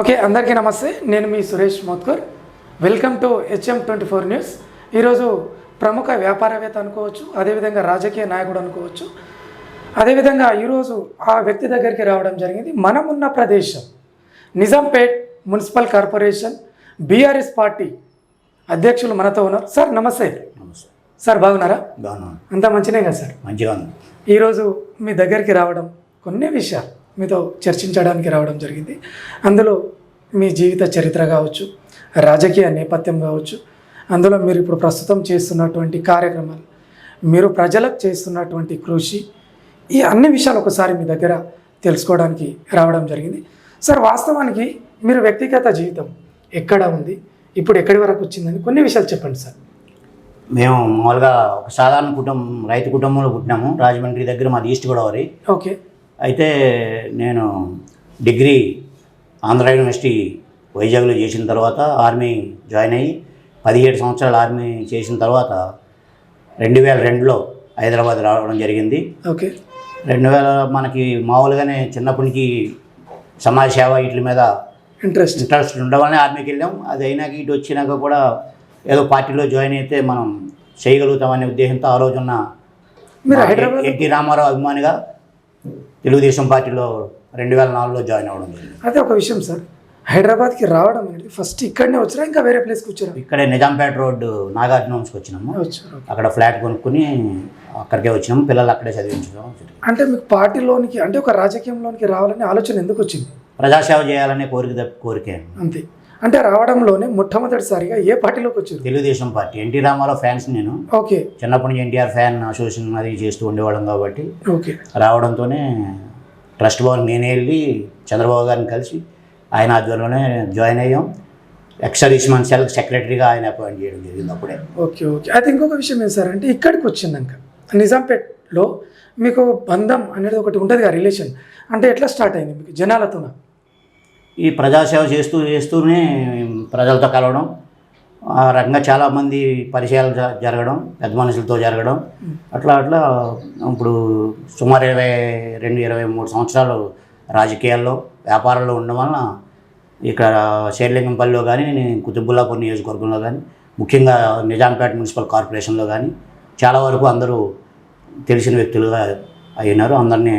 Okay అందరికీ నమస్తే. నేను మీ Suresh Motkar. Welcome to HM twenty four news ఈరోజు ప్రముఖ వ్యాపారవేత్త అనుకోవచ్చు అదేవిధంగా రాజకీయ నాయకుడు అనుకోవచ్చు. అదేవిధంగా ఈరోజు ఆ వ్యక్తి దగ్గరికి రావడం జరిగింది. మనం ఉన్న ప్రదేశం Nizampet municipal corporation BRS party అధ్యక్షులు మనతో ఉన్నారు. సార్ నమస్తే. నమస్తే. సార్ బాగున్నారా? బాగున్నాను. అంతా మంచినే కదా సార్? మంచిగా ఉంది. ఈరోజు మీ దగ్గరికి రావడం కొన్ని విషయాలు. మీతో చర్చించడానికి రావడం జరిగింది. అందులో మీ జీవిత చరిత్ర కావచ్చు రాజకీయ నేపథ్యం కావచ్చు అందులో మీరు ఇప్పుడు ప్రస్తుతం చేస్తున్నటువంటి కార్యక్రమాలు మీరు ప్రజలకు చేస్తున్నటువంటి కృషి ఈ అన్ని విషయాలు ఒకసారి మీ దగ్గర తెలుసుకోవడానికి రావడం జరిగింది. సార్ వాస్తవానికి మీరు వ్యక్తిగత జీవితం ఎక్కడ ఉంది ఇప్పుడు ఎక్కడి వరకు వచ్చిందని కొన్ని విషయాలు చెప్పండి సార్. మేము మామూలుగా ఒక సాధారణ కుటుంబం రైతు కుటుంబంలో పుట్టినాము. రాజమండ్రి దగ్గర మాది ఈస్ట్ గోదావరి. ఓకే. అయితే నేను డిగ్రీ ఆంధ్ర యూనివర్సిటీ వైజాగ్లో చేసిన తర్వాత ఆర్మీ జాయిన్ అయ్యి పదిహేడు సంవత్సరాలు ఆర్మీ చేసిన తర్వాత రెండు వేల రెండులో హైదరాబాద్ రావడం జరిగింది. ఓకే. రెండు వేల మనకి మామూలుగానే చిన్నప్పటికి సమాజ సేవ వీటి మీద ఇంట్రెస్ట్. ఇంట్రెస్ట్ ఉండవల్లనే ఆర్మీకి వెళ్ళాం. అది అయినాక ఇటు వచ్చినాక కూడా ఏదో పార్టీలో జాయిన్ అయితే మనం చేయగలుగుతామనే ఉద్దేశంతో ఆ రోజున్న ఎన్టీ రామారావు అభిమానిగా తెలుగుదేశం పార్టీలో రెండు వేల నాలుగులో జాయిన్ అవ్వడం జరిగింది. అదే ఒక విషయం సార్. హైదరాబాద్కి రావడం అనేది ఫస్ట్ ఇక్కడనే వచ్చారా ఇంకా వేరే ప్లేస్కి వచ్చారా? ఇక్కడే నిజాంపేట రోడ్డు నాగార్జున హోమ్స్కి వచ్చినాము. అక్కడ ఫ్లాట్ కొనుక్కుని అక్కడికే వచ్చినాము. పిల్లలు అక్కడే చదివించడం. అంటే మీకు పార్టీలోనికి అంటే ఒక రాజకీయంలోనికి రావాలనే ఆలోచన ఎందుకు వచ్చింది? ప్రజాసేవ చేయాలనే కోరిక కోరికే అంతే. అంటే రావడంలోనే మొట్టమొదటిసారిగా ఏ పార్టీలోకి వచ్చారు? Telugu Desam party. NT Ramarao fans నేను. ఓకే. చిన్నప్పటి నుంచి ఎన్టీఆర్ ఫ్యాన్ అసోసియేషన్ అది చేస్తూ ఉండేవాళ్ళం కాబట్టి ఓకే. రావడంతోనే ట్రస్ట్ భవన్ నేనే వెళ్ళి చంద్రబాబు గారిని కలిసి ఆయన ఆధ్వర్యంలోనే జాయిన్ అయ్యాం. ఎక్సర్వీస్మన్ సెల్ సెక్రటరీగా ఆయన అపాయింట్ చేయడం జరిగింది అప్పుడే. Okay okay. అయితే ఇంకొక విషయం ఏం సార్ అంటే ఇక్కడికి వచ్చినాక నిజాంపేట్లో మీకు బంధం అనేది ఒకటి ఉంటుంది కదా రిలేషన్ అంటే ఎట్లా స్టార్ట్ అయింది మీకు జనాలతోన? ఈ ప్రజాసేవ చేస్తూ చేస్తూనే ప్రజలతో కలవడం. ఆ రకంగా చాలామంది పరిచయాలు జరగడం పెద్ద మనుషులతో జరగడం. అట్లా అట్లా ఇప్పుడు సుమారు ఇరవై రెండు ఇరవై మూడు సంవత్సరాలు రాజకీయాల్లో వ్యాపారంలో ఉండడం వలన ఇక్కడ శేర్లింగంపల్లిలో కానీ కుతుబుల్లాపూర్ నియోజకవర్గంలో కానీ ముఖ్యంగా నిజాంపేట మున్సిపల్ కార్పొరేషన్లో కానీ చాలా వరకు అందరూ తెలిసిన వ్యక్తులుగా అయినారు. అందరినీ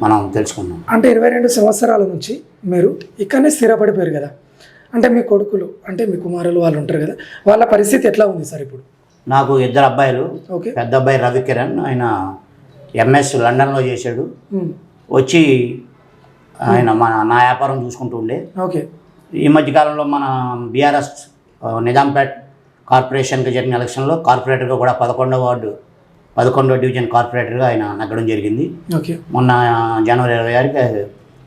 మనం తెలుసుకున్నాం. అంటే ఇరవై రెండు సంవత్సరాల నుంచి మీరు ఇక్కడనే స్థిరపడిపోయారు కదా. అంటే మీ కొడుకులు అంటే మీ కుమారులు వాళ్ళు ఉంటారు కదా. వాళ్ళ పరిస్థితి ఎట్లా ఉంది సార్ ఇప్పుడు? నాకు ఇద్దరు అబ్బాయిలు ఓకే. పెద్ద అబ్బాయి రవికిరణ్ ఆయన ఎంఎస్ లండన్లో చేశాడు. వచ్చి ఆయన మన నా వ్యాపారం చూసుకుంటూ ఉండే. ఓకే. ఈ మధ్యకాలంలో మన బీఆర్ఎస్ నిజాంపేట్ కార్పొరేషన్కి జరిగిన ఎలక్షన్లో కార్పొరేటర్గా కూడా పదకొండవ వార్డు పదకొండవ డివిజన్ కార్పొరేటర్గా ఆయన నగ్గడం జరిగింది. ఓకే. మొన్న జనవరి ఇరవై ఆరుకి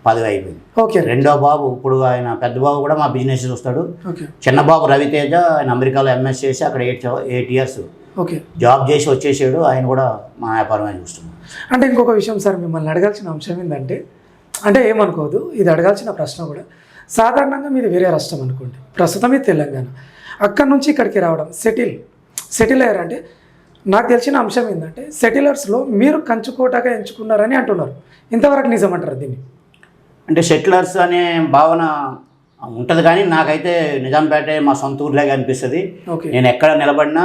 పదవి అయిపోయింది ఓకే. రెండో బాబు ఇప్పుడు ఆయన పెద్ద బాబు కూడా మా బిజినెస్ చూస్తాడు. ఓకే. చిన్న బాబు రవితేజ ఆయన అమెరికాలో ఎంఎస్ చేసి అక్కడ eight eight years okay. Job చేసి వచ్చేసాడు. ఆయన కూడా మా వ్యాపారమే చూస్తున్నాడు. అంటే ఇంకొక విషయం సార్ మిమ్మల్ని అడగాల్సిన అంశం ఏంటంటే అంటే ఏమనుకోదు ఇది అడగాల్సిన ప్రశ్న కూడా. సాధారణంగా మీది వేరే రాష్ట్రం అనుకోండి ప్రస్తుతం ఇది తెలంగాణ. అక్కడ నుంచి ఇక్కడికి రావడం సెటిల్ సెటిల్ అయ్యారంటే నాకు తెలిసిన అంశం ఏంటంటే సెటిలర్స్లో మీరు కంచుకోటగా ఎంచుకున్నారని అంటున్నారు. ఇంతవరకు నిజమంటారు దీన్ని? అంటే సెటిలర్స్ అనే భావన ఉంటుంది కానీ నాకైతే నిజాంపేట మా సొంత ఊర్లాగా అనిపిస్తుంది. నేను ఎక్కడ నిలబడినా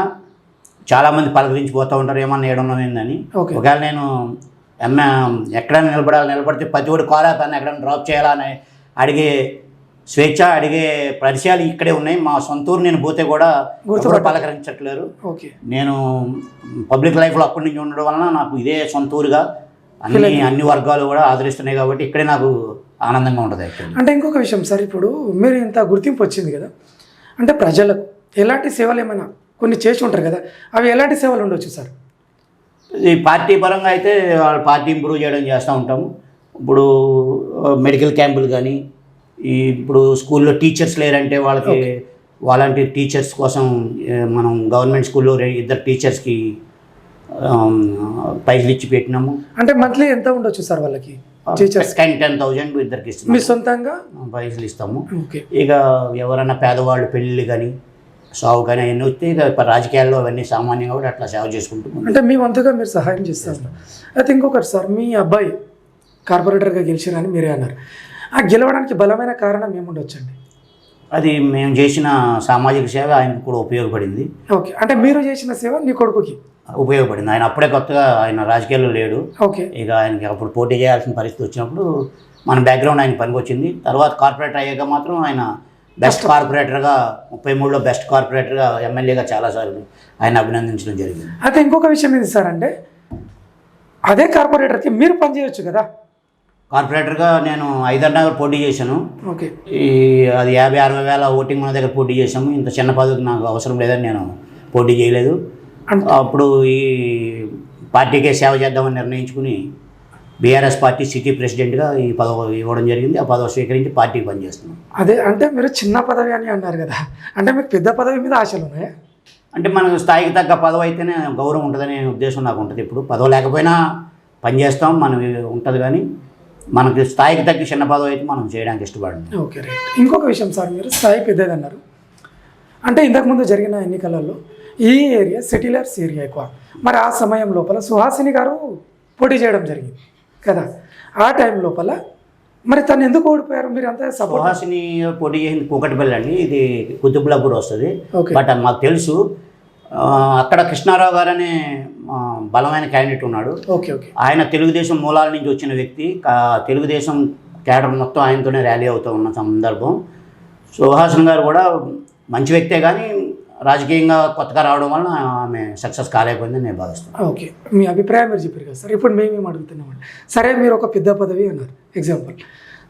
చాలామంది పలకరించి పోతూ ఉంటారు ఏమన్నా ఏడన్నా ఏందని. ఒకవేళ నేను ఎమ్మె ఎక్కడైనా నిలబడాలి నిలబడితే ప్రతి ఒక్కటి కాలేపాన్ని ఎక్కడైనా డ్రాప్ చేయాలా అని అడిగే స్వేచ్ఛ అడిగే పరిచయాలు ఇక్కడే ఉన్నాయి. మా సొంత ఊరు నేను పోతే కూడా ఎవరు పలకరించట్లేరు. నేను పబ్లిక్ లైఫ్లో అప్పటి నుంచి ఉండడం వలన నాకు ఇదే సొంత ఊరుగా. అన్ని అన్ని వర్గాలు కూడా ఆదరిస్తున్నాయి కాబట్టి ఇక్కడే నాకు ఆనందంగా ఉంటుంది యాక్చువల్లీ అంటే ఇంకొక విషయం సార్ ఇప్పుడు మీరు ఇంత గుర్తింపు వచ్చింది కదా అంటే ప్రజలకు ఎలాంటి సేవలు ఏమైనా కొన్ని చేసి ఉంటారు కదా అవి ఎలాంటి సేవలు ఉండొచ్చు సార్? ఈ పార్టీ పరంగా అయితే వాళ్ళ పార్టీ ఇంప్రూవ్ చేయడం చేస్తూ ఉంటాము. ఇప్పుడు మెడికల్ క్యాంపులు కానీ ఈ ఇప్పుడు స్కూల్లో టీచర్స్ లేరంటే వాళ్ళకి వాలంటీర్ టీచర్స్ కోసం మనం గవర్నమెంట్ స్కూల్లో ఇద్దరు టీచర్స్కి పైసలు ఇచ్చి పెట్టినాము. అంటే మంత్లీ ఎంత ఉండొచ్చు సార్ వాళ్ళకి? టెన్ టెన్ థౌజండ్ ఇద్దరికి మీ సొంతంగా? పైసలు ఇస్తాము. ఓకే. ఇక ఎవరైనా పేదవాళ్ళు పెళ్ళిళ్ళు కానీ సాగు కానీ అవన్నీ వస్తే ఇక రాజకీయాల్లో అవన్నీ సామాన్యంగా కూడా అట్లా సేవ చేసుకుంటూ ముందుకు అంటే మీ వంతుగా మీరు సహాయం చేస్తారు. అయితే ఇంకొకటి సార్ మీ అబ్బాయి కార్పొరేటర్గా గెలిచారని మీరే అన్నారు. ఆ గెలవడానికి బలమైన కారణం ఏముండొచ్చండి? అది మేము చేసిన సామాజిక సేవ ఆయనకు కూడా ఉపయోగపడింది. ఓకే. అంటే మీరు చేసిన సేవ నీ కొడుకుకి? ఉపయోగపడింది. ఆయన అప్పుడే కొత్తగా ఆయన రాజకీయాల్లో లేడు. ఓకే. ఇక ఆయనకి అప్పుడు పోటీ చేయాల్సిన పరిస్థితి వచ్చినప్పుడు మన బ్యాక్గ్రౌండ్ ఆయన పనికి వచ్చింది తర్వాత కార్పొరేటర్ అయ్యాక మాత్రం ఆయన బెస్ట్ కార్పొరేటర్గా ముప్పై మూడులో బెస్ట్ కార్పొరేటర్గా ఎమ్మెల్యేగా చాలాసార్లు ఆయన అభినందించడం జరిగింది. అయితే ఇంకొక విషయం ఏంటి సార్ అంటే అదే కార్పొరేటర్కి మీరు పనిచేయొచ్చు కదా? కార్పొరేటర్గా నేను ఐదన్నగర్ పోటీ చేశాను. ఓకే. ఈ అది యాభై అరవై వేల ఓటింగ్ మన దగ్గర పోటీ చేశాము. ఇంత చిన్న పదవికి నాకు అవసరం లేదని నేను పోటీ చేయలేదు. అప్పుడు ఈ పార్టీకే సేవ చేద్దామని నిర్ణయించుకుని బీఆర్ఎస్ పార్టీ సిటీ ప్రెసిడెంట్గా ఈ పదవి ఇవ్వడం జరిగింది. ఆ పదవి స్వీకరించి పార్టీకి పనిచేస్తున్నాం. అదే అంటే మీరు చిన్న పదవి అని అన్నారు కదా. అంటే మీకు పెద్ద పదవి మీద ఆశలు ఉన్నాయా? అంటే మనకు స్థాయికి తగ్గ పదవి అయితేనే గౌరవం ఉంటుందనే ఉద్దేశం నాకు ఉంటుంది. ఇప్పుడు పదవి లేకపోయినా పనిచేస్తాం మనం ఉంటుంది కానీ మనకి స్థాయికి తగ్గ చిన్న పదవి అయితే మనం చేయడానికి ఇష్టపడండి ఓకే రైట్. ఇంకొక విషయం సార్ మీరు స్థాయి పెద్దది అన్నారు అంటే ఇంతకుముందు జరిగిన ఎన్నికలలో ఈ ఏరియా సెటిలర్స్ ఏరియా ఎక్కువ. మరి ఆ సమయం లోపల సుహాసిని గారు పోటీ చేయడం జరిగింది కదా? ఆ టైం లోపల మరి తను ఎందుకు ఓడిపోయారు? మీరు అంతా సుహాసిని పోటీ చేసింది కూకటిపల్లి అండి. ఇది కుతుబులాపూర్ వస్తుంది. బట్ మాకు తెలుసు. అక్కడ కృష్ణారావు గారు అనే ఆ, బలమైన క్యాండిడేట్ ఉన్నాడు. Okay okay. ఆయన తెలుగుదేశం మూలాల నుంచి వచ్చిన వ్యక్తి. తెలుగుదేశం కేడర్ మొత్తం ఆయనతోనే ర్యాలీ అవుతూ ఉన్న సందర్భం. సుహాసన్ గారు కూడా మంచి వ్యక్తే కానీ రాజకీయంగా కొత్తగా రావడం వలన ఆమె సక్సెస్ కాలేకపోయిందని నేను భావిస్తున్నాను. ఓకే. మీ అభిప్రాయం మీరు చెప్పారు కదా సార్. ఇప్పుడు మేమేం అడుగుతున్నామండి సరే మీరు ఒక పెద్ద పదవి అన్నారు ఎగ్జాంపుల్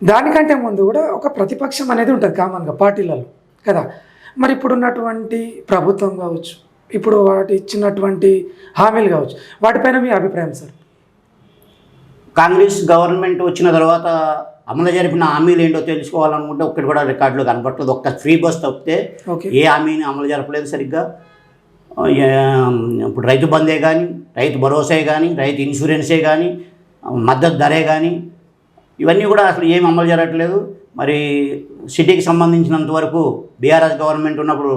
దానికంటే ముందు కూడా ఒక ప్రతిపక్షం అనేది ఉంటుంది కామన్గా పార్టీలలో. కదా? మరి ఇప్పుడు ఉన్నటువంటి ప్రభుత్వం కావచ్చు ఇప్పుడు వాటి ఇచ్చినటువంటి హామీలు కావచ్చు. వాటిపైన మీ అభిప్రాయం సార్? కాంగ్రెస్ గవర్నమెంట్ వచ్చిన తర్వాత అమలు జరిపిన హామీలు ఏంటో తెలుసుకోవాలనుకుంటే ఒక్కటి కూడా రికార్డులో కనపడలేదు ఒక్క ఫ్రీ బస్ తప్పితే ఏ హామీని అమలు జరపలేదు సరిగ్గా. ఇప్పుడు రైతు బందే కానీ రైతు భరోసే కానీ రైతు ఇన్సూరెన్సే కానీ మద్దతు ధరే కానీ ఇవన్నీ కూడా అసలు ఏం అమలు జరగట్లేదు. మరి సిటీకి సంబంధించినంత వరకు బీఆర్ఎస్ గవర్నమెంట్ ఉన్నప్పుడు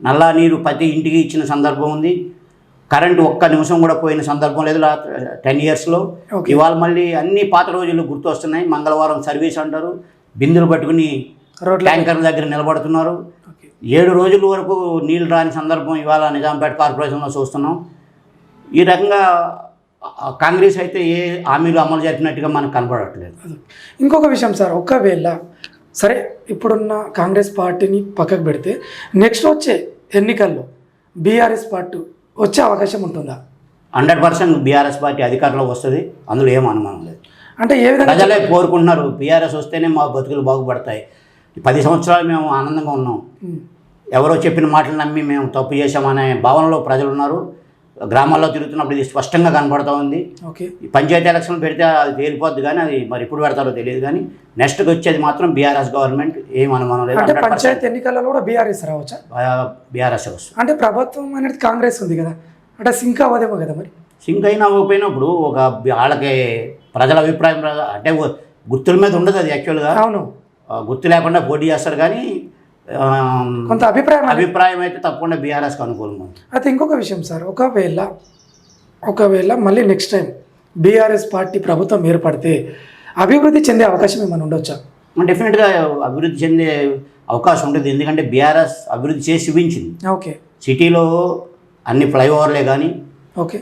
నల్లా నీరు ప్రతి ఇంటికి ఇచ్చిన సందర్భం ఉంది. కరెంటు ఒక్క నిమిషం కూడా పోయిన సందర్భం లేదు టెన్ ఇయర్స్లో. ఇవాళ మళ్ళీ అన్ని పాత రోజులు గుర్తొస్తున్నాయి. మంగళవారం సర్వీస్ అంటారు. బిందులు పట్టుకుని రోడ్ల ట్యాంకర్ల దగ్గర నిలబడుతున్నారు. ఏడు రోజుల వరకు నీళ్ళు రాని సందర్భం ఇవాళ నిజాంపేట కార్పొరేషన్లో చూస్తున్నాం. ఈ రకంగా కాంగ్రెస్ అయితే ఏ హామీలు అమలు జరిపినట్టుగా మనకు కనపడట్లేదు. ఇంకొక విషయం సార్ ఒకవేళ సరే ఇప్పుడున్న కాంగ్రెస్ పార్టీని పక్కకు పెడితే నెక్స్ట్ వచ్చే ఎన్నికల్లో బీఆర్ఎస్ పార్టీ వచ్చే అవకాశం ఉంటుందా? హండ్రెడ్ పర్సెంట్ బీఆర్ఎస్ పార్టీ అధికారంలోకి వస్తుంది. అందులో ఏం అనుమానం లేదు. అంటే ఏ విధంగా ప్రజలే కోరుకుంటున్నారు బీఆర్ఎస్ వస్తేనే మా బతుకులు బాగుపడతాయి. పది సంవత్సరాలు మేము ఆనందంగా ఉన్నాం. ఎవరో చెప్పిన మాటలు నమ్మి మేము తప్పు చేశామనే భావనలో ప్రజలు ఉన్నారు. గ్రామాల్లో తిరుగుతున్నప్పుడు ఇది స్పష్టంగా కనపడుతూ ఉంది. పంచాయతీ ఎలక్షన్ పెడితే అది తేలిపోద్ది కానీ అది మరి ఎప్పుడు పెడతారో తెలియదు కానీ నెక్స్ట్కి వచ్చేది మాత్రం బీఆర్ఎస్ గవర్నమెంట్ ఏం అనుమానం లేదు పంచాయతీ ఎన్నికలలో కూడా బీఆర్ఎస్ రావచ్చా? బీఆర్ఎస్ వస్తుంది అంటే ప్రభుత్వం అనేది కాంగ్రెస్ ఉంది కదా. అంటే సింక్ అవ్వదేమో కదా మరి. సింక్ అయినా పోయినప్పుడు ఒక వాళ్ళకి ప్రజల అభిప్రాయం అంటే గుర్తుల మీద ఉండదు అది యాక్చువల్గా అవును. గుర్తు లేకుండా పోటీ చేస్తారు కానీ కొంత అభిప్రాయం అభిప్రాయం అయితే తప్పకుండా బీఆర్ఎస్కి అనుకూలంగా అయితే ఇంకొక విషయం సార్ ఒకవేళ ఒకవేళ మళ్ళీ నెక్స్ట్ టైం బీఆర్ఎస్ పార్టీ ప్రభుత్వం ఏర్పడితే అభివృద్ధి చెందే అవకాశం ఏమైనా ఉండొచ్చా? డెఫినెట్గా అభివృద్ధి చెందే అవకాశం ఉంటుంది ఎందుకంటే బీఆర్ఎస్ అభివృద్ధి చేసి చూపించింది. ఓకే. సిటీలో అన్ని ఫ్లైఓవర్లే కానీ ఓకే.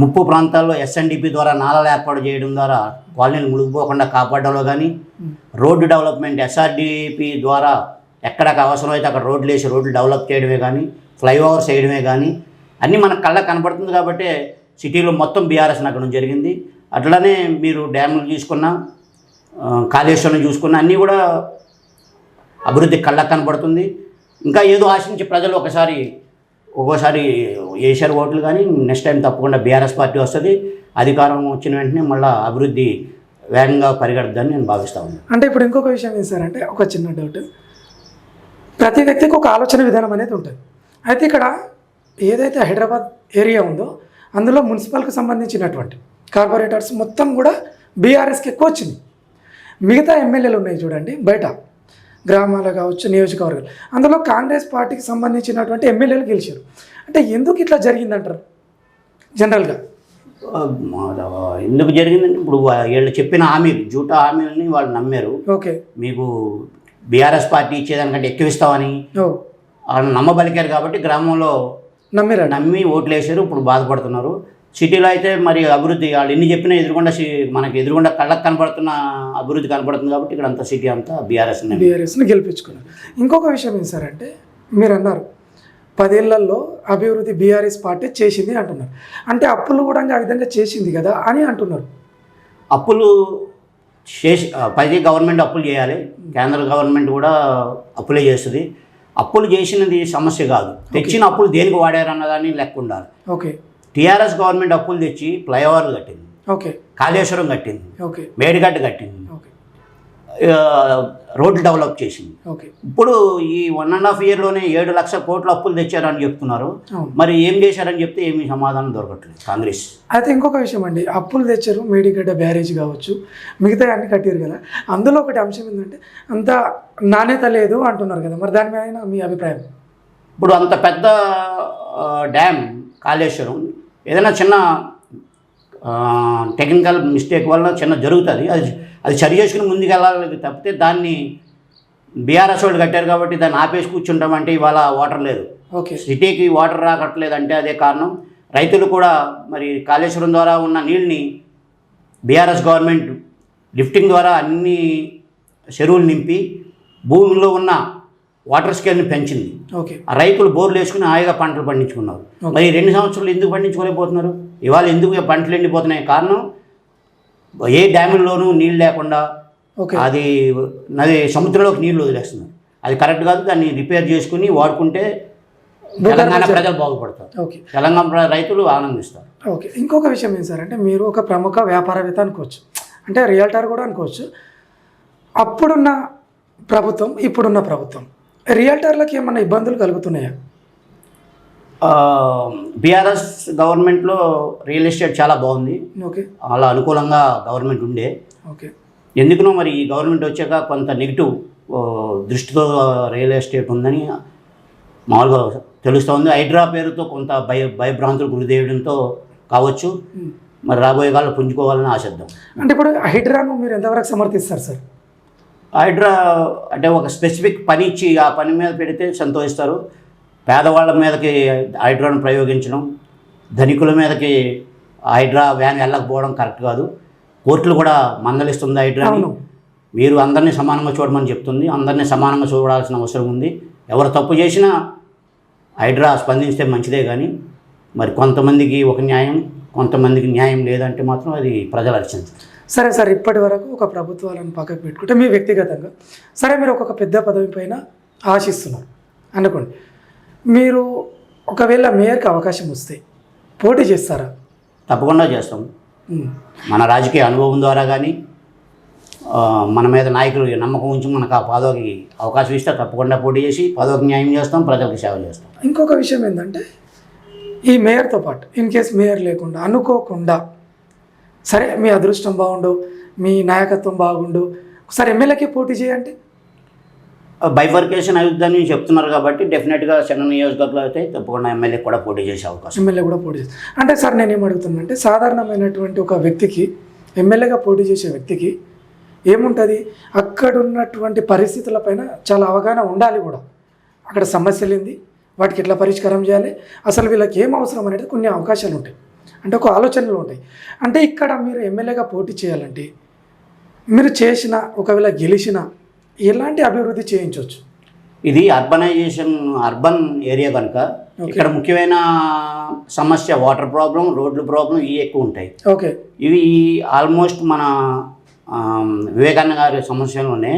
ముప్పు ప్రాంతాల్లో ఎస్ఎన్డిపి ద్వారా నాలాలు ఏర్పాటు చేయడం ద్వారా కాలనీలు మునిగిపోకుండా కాపాడడంలో కానీ రోడ్డు డెవలప్మెంట్ ఎస్ఆర్డిపి ద్వారా ఎక్కడికి అవసరమైతే అక్కడ రోడ్లు వేసి రోడ్లు డెవలప్ చేయడమే కానీ ఫ్లైఓవర్స్ వేయడమే కానీ అన్నీ మన కళ్ళకు కనపడుతుంది కాబట్టి సిటీలో మొత్తం బీఆర్ఎస్ నగరం జరిగింది. అట్లానే మీరు డ్యాములు చూసుకున్నా కాళేశ్వరం చూసుకున్నా అన్నీ కూడా అభివృద్ధి కళ్ళకు కనపడుతుంది. ఇంకా ఏదో ఆశించి ప్రజలు ఒకసారి ఒక్కోసారి వేసారు ఓట్లు కానీ నెక్స్ట్ టైం తప్పకుండా బీఆర్ఎస్ పార్టీ వస్తుంది. అధికారం వచ్చిన వెంటనే మళ్ళీ అభివృద్ధి వేగంగా పరిగెడుద్దని నేను భావిస్తా ఉన్నాను. అంటే ఇప్పుడు ఇంకొక విషయం ఏం సార్ అంటే ఒక చిన్న డౌట్ ప్రతి వ్యక్తికి ఒక ఆలోచన విధానం అనేది ఉంటుంది. అయితే ఇక్కడ ఏదైతే హైదరాబాద్ ఏరియా ఉందో అందులో మున్సిపల్కి సంబంధించినటువంటి కార్పొరేటర్స్ మొత్తం కూడా బీఆర్ఎస్కి ఎక్కువ వచ్చింది. మిగతా ఎమ్మెల్యేలు ఉన్నాయి చూడండి బయట గ్రామాలు కావచ్చు నియోజకవర్గాలు. అందులో కాంగ్రెస్ పార్టీకి సంబంధించినటువంటి ఎమ్మెల్యేలు గెలిచారు. అంటే ఎందుకు ఇట్లా జరిగిందంటారు? జనరల్గా. ఎందుకు జరిగిందంటే ఇప్పుడు వీళ్ళు చెప్పిన హామీలు జూటా హామీలని వాళ్ళు నమ్మారు. ఓకే. మీకు బీఆర్ఎస్ పార్టీ ఇచ్చేదానికంటే ఎక్కువ ఇస్తామని నమ్మబలికారు కాబట్టి గ్రామంలో నమ్మిరండి. నమ్మి ఓట్లు వేసారు ఇప్పుడు బాధపడుతున్నారు. సిటీలో అయితే మరి అభివృద్ధి వాళ్ళు ఎన్ని చెప్పినా ఎదురుగుండా సి- మనకి ఎదురుగుండా కళ్ళకు కనపడుతున్న అభివృద్ధి కనపడుతుంది కాబట్టి ఇక్కడ అంతా సిటీ అంతా బీఆర్ఎస్ బీఆర్ఎస్ని గెలిపించుకున్నారు. ఇంకొక విషయం ఏం సార్ అంటే మీరు అన్నారు పదేళ్ళలో అభివృద్ధి బీఆర్ఎస్ పార్టీ చేసింది అంటున్నారు. అంటే అప్పులు కూడా ఆ విధంగా చేసింది కదా అని అంటున్నారు. అప్పులు చేసి పది గవర్నమెంట్ అప్పులు చేయాలి. కేంద్ర గవర్నమెంట్ కూడా అప్పులే చేస్తుంది. అప్పులు చేసినది సమస్య కాదు. తెచ్చిన అప్పులు దేనికి వాడారు అన్నదాన్ని లెక్క ఉండాలి. ఓకే. టీఆర్ఎస్ గవర్నమెంట్ అప్పులు తెచ్చి ఫ్లైఓవర్లు కట్టింది. ఓకే. కాళేశ్వరం కట్టింది. ఓకే. మేడిగడ్డ కట్టింది. ఓకే. రోడ్లు డెవలప్ చేసింది. ఓకే. ఇప్పుడు ఈ వన్ అండ్ హాఫ్ ఇయర్లోనే ఏడు లక్షల కోట్ల అప్పులు తెచ్చారని చెప్తున్నారు. మరి ఏం చేశారని చెప్తే ఏమీ సమాధానం దొరకట్లేదు కాంగ్రెస్. అయితే ఇంకొక విషయం అండి. అప్పులు తెచ్చారు మేడిగడ్డ బ్యారేజ్ కావచ్చు మిగతా అన్ని కట్టారు కదా. అందులో ఒకటి అంశం ఏంటంటే అంత నాణ్యత లేదు అంటున్నారు కదా. మరి దాని మీద మీ అభిప్రాయం? ఇప్పుడు అంత పెద్ద డ్యామ్ కాళేశ్వరం ఏదైనా చిన్న టెక్నికల్ మిస్టేక్ వల్ల చిన్న జరుగుతుంది. అది అది సరి చేసుకుని ముందుకెళ్ళాలి తప్పితే దాన్ని బీఆర్ఎస్ వాళ్ళు కట్టారు కాబట్టి దాన్ని ఆపేసి కూర్చుంటామంటే ఇవాళ వాటర్ లేదు. ఓకే. సిటీకి వాటర్ రాకట్లేదు అంటే అదే కారణం. రైతులు కూడా మరి కాళేశ్వరం ద్వారా ఉన్న నీళ్ళని బీఆర్ఎస్ గవర్నమెంట్ లిఫ్టింగ్ ద్వారా అన్ని చెరువులు నింపి భూమిలో ఉన్న వాటర్ స్కేల్ని పెంచింది. ఓకే. రైతులు బోర్లు వేసుకుని హాయిగా పంటలు పండించుకున్నారు. మరి రెండు సంవత్సరాలు ఎందుకు పండించుకోలేకపోతున్నారు? ఇవాళ ఎందుకు పంటలు ఎండిపోతున్నాయి? కారణం ఏ డ్యాముల్లోనూ నీళ్ళు లేకుండా ఓకే. అది నది సముద్రంలోకి నీళ్ళు వదిలేస్తున్నారు. అది కరెక్ట్ కాదు దాన్ని రిపేర్ చేసుకుని వాడుకుంటే తెలంగాణ ప్రజలు బాగుపడతారు. ఓకే. తెలంగాణ రైతులు ఆనందిస్తారు. ఓకే. ఇంకొక విషయం ఏం సార్ అంటే మీరు ఒక ప్రముఖ వ్యాపారవేత్త అనుకోవచ్చు. అంటే రియల్టర్ కూడా అనుకోవచ్చు. అప్పుడున్న ప్రభుత్వం ఇప్పుడున్న ప్రభుత్వం. రియల్టర్లకు ఏమన్నా ఇబ్బందులు కలుగుతున్నాయా? బీఆర్ఎస్ గవర్నమెంట్లో రియల్ ఎస్టేట్ చాలా బాగుంది. ఓకే. అలా అనుకూలంగా గవర్నమెంట్ ఉండే. ఓకే. ఎందుకునో మరి ఈ గవర్నమెంట్ వచ్చాక కొంత నెగిటివ్ దృష్టితో రియల్ ఎస్టేట్ ఉందని మామూలుగా తెలుస్తోంది. హైడ్రా పేరుతో కొంత భయ భయభ్రాంతులు గురిదేయడంతో కావచ్చు. మరి రాబోయే కాలంలో పుంజుకోవాలని ఆశిద్దాం. అంటే ఇప్పుడు హైడ్రాను మీరు ఎంతవరకు సమర్థిస్తారు సార్? హైడ్రా అంటే ఒక స్పెసిఫిక్ పని ఇచ్చి ఆ పని మీద పెడితే సంతోషిస్తారు. పేదవాళ్ళ మీదకి హైడ్రాను ప్రయోగించడం ధనికుల మీదకి హైడ్రా వ్యాన్ వెళ్ళకపోవడం కరెక్ట్ కాదు. కోర్టులు కూడా మందలిస్తుంది హైడ్రాని. అవును. మీరు అందరినీ సమానంగా చూడమని చెప్తుంది. అందరినీ సమానంగా చూడాల్సిన అవసరం ఉంది. ఎవరు తప్పు చేసినా హైడ్రా స్పందిస్తే మంచిదే కానీ మరి కొంతమందికి ఒక న్యాయం కొంతమందికి న్యాయం లేదంటే మాత్రం అది ప్రజలు అర్చించారు సరే సార్ ఇప్పటి వరకు ఒక ప్రభుత్వాలను పక్కకు పెట్టుకుంటే మీ వ్యక్తిగతంగా. సరే మీరు ఒక్కొక్క పెద్ద పదవి పైన ఆశిస్తున్నారు. అనుకోండి. మీరు ఒకవేళ మేయర్కి అవకాశం వస్తే పోటీ చేస్తారా? తప్పకుండా చేస్తాం. మన రాజకీయ అనుభవం ద్వారా కానీ మన మీద నాయకులు నమ్మకం ఉంచి మనకు ఆ పదవికి అవకాశం ఇస్తే తప్పకుండా పోటీ చేసి పదవికి న్యాయం చేస్తాం ప్రజలకు సేవ చేస్తాం. ఇంకొక విషయం ఏంటంటే ఈ మేయర్తో పాటు ఇన్ కేస్ మేయర్ లేకుండా అనుకోకుండా సరే మీ అదృష్టం బాగుండు మీ నాయకత్వం బాగుండు. ఒకసారి ఎమ్మెల్యేకి పోటీ చేయండి. బైఫర్కేషన్ అయుద్ధాన్ని చెప్తున్నారు కాబట్టి డెఫినెట్గా చిన్న నియోజకవర్గంలో అయితే తప్పకుండా ఎమ్మెల్యే కూడా పోటీ చేసే అవకాశం. ఎమ్మెల్యే కూడా పోటీ చేస్తారు. అంటే సార్ నేను ఏం అడుగుతున్నానంటే సాధారణమైనటువంటి ఒక వ్యక్తికి ఎమ్మెల్యేగా పోటీ చేసే వ్యక్తికి ఏముంటుంది? అక్కడ ఉన్నటువంటి పరిస్థితులపైన చాలా అవగాహన ఉండాలి కూడా. అక్కడ సమస్యలు ఏంది? వాటికి ఎట్లా పరిష్కారం చేయాలి? అసలు వీళ్ళకి ఏం అవసరం అనేది కొన్ని అవకాశాలు ఉంటాయి. అంటే ఒక ఆలోచనలు ఉంటాయి. అంటే ఇక్కడ మీరు ఎమ్మెల్యేగా పోటీ చేయాలంటే మీరు చేసిన ఒకవేళ గెలిచిన ఎలాంటి అభివృద్ధి చేయించవచ్చు? ఇది అర్బనైజేషన్ అర్బన్ ఏరియా కనుక. ఇక్కడ ముఖ్యమైన సమస్య వాటర్ ప్రాబ్లం రోడ్లు ప్రాబ్లం ఇవి ఎక్కువ ఉంటాయి. ఓకే. ఇవి ఆల్మోస్ట్ మన వివేకానంద గారి సమస్యలోనే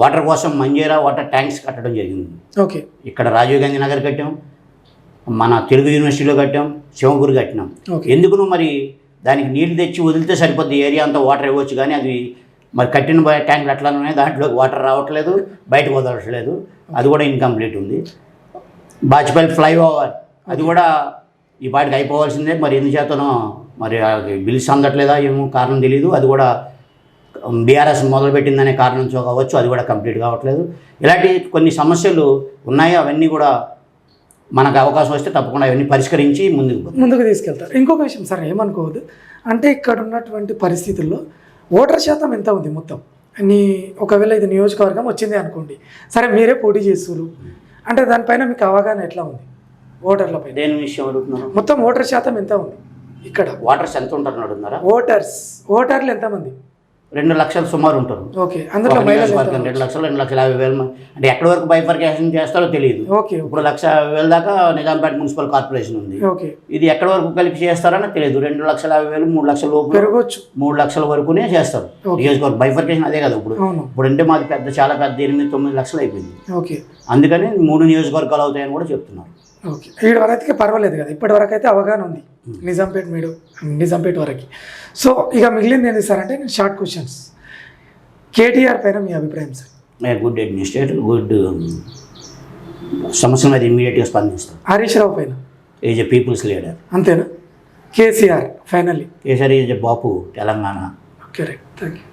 వాటర్ కోసం మంజీరా వాటర్ ట్యాంక్స్ కట్టడం జరిగింది. ఓకే. ఇక్కడ రాజీవ్ గాంధీ నగర్ కట్టాం. మన తెలుగు యూనివర్సిటీలో కట్టాం శివగురు కట్టినాం. ఎందుకును మరి దానికి నీళ్ళు తెచ్చి వదిలితే సరిపోద్ది? ఏరియా అంతా వాటర్ ఇవ్వచ్చు కానీ అది మరి కట్టిన ట్యాంకులు అట్లానే ఉన్నాయి దాంట్లో వాటర్ రావట్లేదు బయటకు వదలట్లేదు. అది కూడా ఇన్కంప్లీట్ ఉంది. బాజ్పేయి ఫ్లైఓవర్ అది కూడా ఈ పాటికి అయిపోవాల్సిందే. మరి ఎందు చేతనో మరి బిల్స్ అందట్లేదా ఏమో కారణం తెలియదు అది కూడా బీఆర్ఎస్ మొదలుపెట్టిందనే కారణంతో కావచ్చు అది కూడా కంప్లీట్ కావట్లేదు. ఇలాంటి కొన్ని సమస్యలు ఉన్నాయి? అవన్నీ కూడా మనకు అవకాశం వస్తే తప్పకుండా అవన్నీ పరిష్కరించి ముందుకు ముందుకు తీసుకెళ్తారు. ఇంకొక విషయం సార్ ఏమనుకోవద్దు. అంటే ఇక్కడ ఉన్నటువంటి పరిస్థితుల్లో ఓటర్ శాతం ఎంత ఉంది మొత్తం? నీ ఒకవేళ ఇది నియోజకవర్గం వచ్చింది అనుకోండి. సరే మీరే పోటీ చేస్తున్నారు అంటే దానిపైన మీకు అవగాహన ఎట్లా ఉంది? ఓటర్ల పైన. దేని విషయం అడుగుతున్నారు? మొత్తం ఓటర్ శాతం ఎంత ఉంది ఇక్కడ? వాటర్స్ ఎంత ఉంటారు అడుగుతున్నారా? ఓటర్స్ ఓటర్లు ఎంతమంది? రెండు లక్షలు సుమారు ఉంటారు ఓకే అందులో రెండు లక్షలు రెండు లక్షల యాభై వేలు అంటే ఎక్కడి వరకు బైఫర్కేషన్ చేస్తారో తెలియదు. ఓకే ఇప్పుడు లక్ష యాభై వేల దాకా నిజాంపేట మున్సిపల్ కార్పొరేషన్ ఉంది. ఓకే. ఇది ఎక్కడి వరకు కలిపి చేస్తారని తెలియదు. రెండు లక్షల యాభై వేలు మూడు లక్షల లోపు పెరగవచ్చు మూడు లక్షల వరకునే చేస్తారు. నియోజకవర్గం బైఫర్కేషన్ అదే కదా ఇప్పుడు. ఇప్పుడు అంటే మాది పెద్ద చాలా పెద్ద ఎనిమిది తొమ్మిది లక్షలు అయిపోయింది. ఓకే. అందుకని మూడు నియోజకవర్గాలు అవుతాయని కూడా చెప్తున్నారు. ఓకే. వీడి వరకు అయితే పర్వాలేదు కదా. ఇప్పటి వరకు అయితే అవగాహన ఉంది. నిజాంపేట మీడు నిజాంపేట వరకు. సో ఇక మిగిలింది ఏంటి సార్ అంటే నేను షార్ట్ క్వశ్చన్స్. కేటీఆర్ పైన మీ అభిప్రాయం సార్? గుడ్ అడ్మినిస్ట్రేటర్ గుడ్ సమస్యల మీద ఇమ్మీడియట్గా స్పందిస్తారు హరీష్ రావు పైన? ఈజ్ ఎ పీపుల్స్ లీడర్ అంతేనా? KCR finally. KCR is a Bapu Telangana. Okay right. Thank you